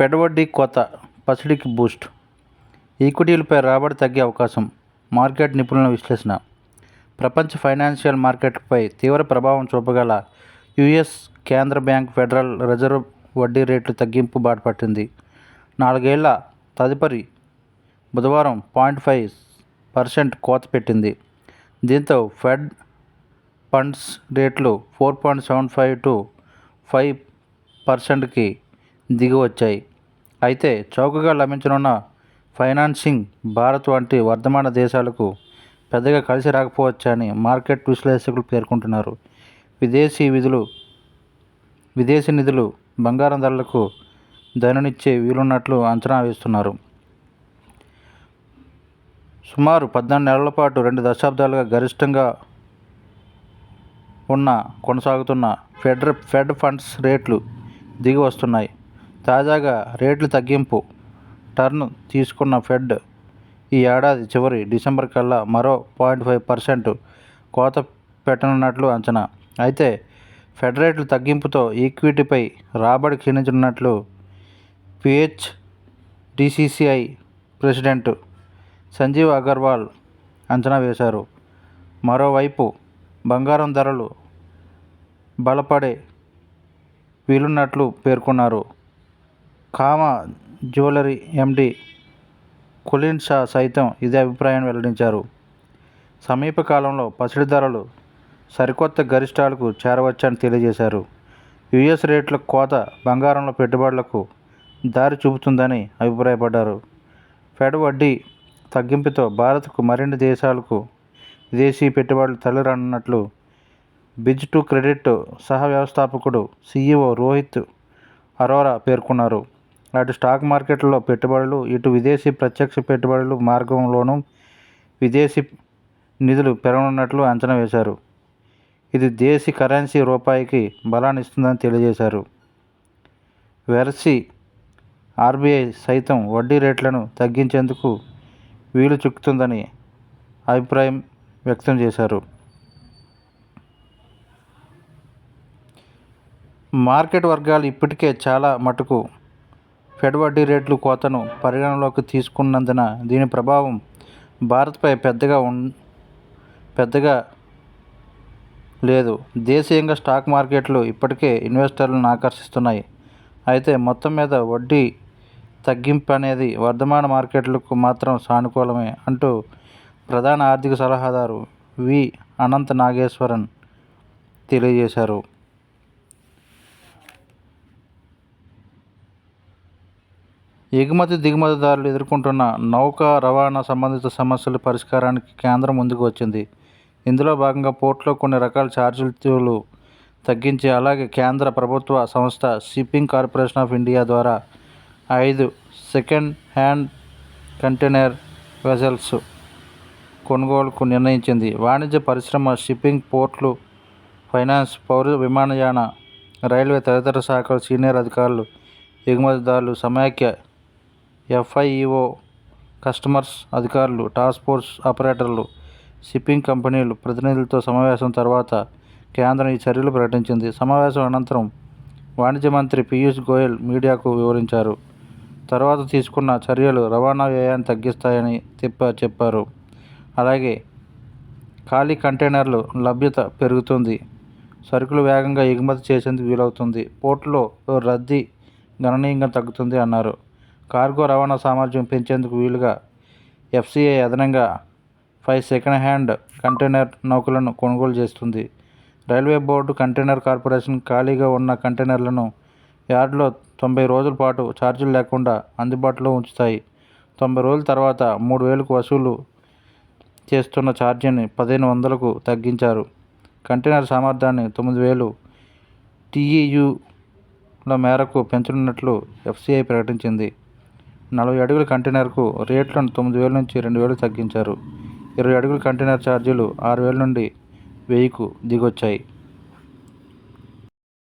పెడవడ్డీ కోత పసిడికి బూస్ట్. ఈక్విటీలపై రాబడి తగ్గే అవకాశం. మార్కెట్ నిపుణుల విశ్లేషణ. ప్రపంచ ఫైనాన్షియల్ మార్కెట్పై తీవ్ర ప్రభావం చూపగల యుఎస్ కేంద్ర బ్యాంక్ ఫెడరల్ రిజర్వ్ వడ్డీ రేట్లు తగ్గింపు బాటపట్టింది. నాలుగేళ్ళ తదుపరి బుధవారం పాయింట్ ఫైవ్ పర్సెంట్ కోత పెట్టింది. దీంతో ఫెడ్ ఫండ్స్ రేట్లు four point seven five two five పర్సెంట్కి దిగి వచ్చాయి అయితే చౌకగా లభించనున్న ఫైనాన్సింగ్ భారత్ వంటి వర్ధమాన దేశాలకు పెద్దగా కలిసి రాకపోవచ్చని మార్కెట్ విశ్లేషకులు పేర్కొంటున్నారు. విదేశీ విధులు విదేశీ నిధులు బంగారం ధరలకు దనునిచ్చే వీలున్నట్లు అంచనా వేస్తున్నారు. సుమారు పద్నాలుగు నెలల పాటు రెండు దశాబ్దాలుగా గరిష్టంగా ఉన్న కొనసాగుతున్న ఫెడ్ ఫెడ్ ఫండ్స్ రేట్లు దిగి వస్తున్నాయి తాజాగా రేట్లు తగ్గింపు టర్న్ తీసుకున్న ఫెడ్ ఈ ఏడాది చివరి డిసెంబర్ కల్లా మరో పాయింట్ ఫైవ్ పర్సెంట్ కోత పెట్టనున్నట్లు అంచనా. అయితే ఫెడ్ రేట్లు తగ్గింపుతో ఈక్విటీపై రాబడి క్షీణించనున్నట్లు PH DCCI president Sanjeev Agarwal అంచనా వేశారు. మరోవైపు బంగారం ధరలు బలపడే వీలున్నట్లు పేర్కొన్నారు. కామా జ్యువెలరీ ఎండి కులిన్ షా సైతం ఇదే అభిప్రాయాన్ని వెల్లడించారు. సమీపకాలంలో పసిడి ధరలు సరికొత్త గరిష్టాలకు చేరవచ్చని తెలియజేశారు. యుఎస్ రేట్ల కోత బంగారంలో పెట్టుబడులకు దారి చూపుతుందని అభిప్రాయపడ్డారు. ఫెడ్ వడ్డీ తగ్గింపుతో భారత్కు మరిన్ని దేశాలకు విదేశీ పెట్టుబడులు తరలిరానున్నట్లు బిజ్ టు క్రెడిట్ సహ వ్యవస్థాపకుడు సిఇఓ రోహిత్ అరోరా పేర్కొన్నారు. అటు స్టాక్ మార్కెట్లో పెట్టుబడులు ఇటు విదేశీ ప్రత్యక్ష పెట్టుబడులు మార్గంలోనూ విదేశీ నిధులు పెరగనున్నట్లు అంచనా వేశారు. ఇది దేశీ కరెన్సీ రూపాయికి బలాన్ని ఇస్తుందని తెలియజేశారు. వెర్సి ఆర్బీఐ సైతం వడ్డీ రేట్లను తగ్గించేందుకు వీలు చిక్కుతుందని అభిప్రాయం వ్యక్తం చేశారు. మార్కెట్ వర్గాలు ఇప్పటికే చాలా మటుకు ఫెడ్ వడ్డీ రేట్లు కోతను పరిగణలోకి తీసుకున్నందున దీని ప్రభావం భారత్పై పెద్దగా ఉన్ పెద్దగా లేదు. దేశీయంగా స్టాక్ మార్కెట్లు ఇప్పటికే ఇన్వెస్టర్లను ఆకర్షిస్తున్నాయి. అయితే మొత్తం మీద వడ్డీ తగ్గింపు అనేది వర్ధమాన మార్కెట్లకు మాత్రం సానుకూలమే అంటూ ప్రధాన ఆర్థిక సలహాదారు వి. అనంత నాగేశ్వరన్ తెలియజేశారు. ఎగుమతి దిగుమతిదారులు ఎదుర్కొంటున్న నౌకా రవాణా సంబంధిత సమస్యల పరిష్కారానికి కేంద్రం ముందుకు వచ్చింది. ఇందులో భాగంగా పోర్టులో కొన్ని రకాల ఛార్జీలు తగ్గించి అలాగే కేంద్ర ప్రభుత్వ సంస్థ షిప్పింగ్ కార్పొరేషన్ ఆఫ్ ఇండియా ద్వారా ఐదు సెకండ్ హ్యాండ్ కంటైనర్ వెజల్స్ కొనుగోలుకు నిర్ణయించింది. వాణిజ్య పరిశ్రమ షిప్పింగ్ పోర్ట్లు ఫైనాన్స్ పౌర విమానయాన రైల్వే తదితర శాఖల సీనియర్ అధికారులు ఎగుమతిదారులు సమాఖ్య ఎఫ్ఐఈఓ కస్టమర్స్ అధికారులు టాస్క్ ఫోర్స్ ఆపరేటర్లు షిప్పింగ్ కంపెనీలు ప్రతినిధులతో సమావేశం తర్వాత కేంద్రం ఈ చర్యలు ప్రకటించింది. సమావేశం అనంతరం వాణిజ్య మంత్రి పీయూష్ గోయల్ మీడియాకు వివరించారు. తర్వాత తీసుకున్న చర్యలు రవాణా వ్యయాన్ని తగ్గిస్తాయని తిప్ప చెప్పారు. అలాగే ఖాళీ కంటైనర్లు లభ్యత పెరుగుతుంది. సరుకులు వేగంగా ఎగుమతి చేసేందుకు వీలవుతుంది. పోర్టులో రద్దీ గణనీయంగా తగ్గుతుంది అన్నారు. కార్గో రవాణా సామర్థ్యం పెంచేందుకు వీలుగా ఎఫ్సిఐ అదనంగా ఫైవ్ సెకండ్ హ్యాండ్ కంటైనర్ నౌకలను కొనుగోలు చేస్తుంది. రైల్వే బోర్డు కంటైనర్ కార్పొరేషన్ ఖాళీగా ఉన్న కంటైనర్లను యార్డ్లో తొంభై రోజుల పాటు ఛార్జీలు లేకుండా అందుబాటులో ఉంచుతాయి. తొంభై రోజుల తర్వాత మూడు వేలకు వసూలు చేస్తున్న ఛార్జీని పదిహేను వందలకు తగ్గించారు. కంటైనర్ సామర్థ్యాన్ని తొమ్మిది వేలు టీఈయూల మేరకు పెంచనున్నట్లు ఎఫ్సిఐ ప్రకటించింది. నలభై అడుగుల కంటైనర్కు రేట్లను తొమ్మిది వేల నుంచి రెండు వేలు తగ్గించారు. ఇరవై అడుగుల కంటైనర్ ఛార్జీలు ఆరు వేల నుండి వెయ్యికు దిగొచ్చాయి.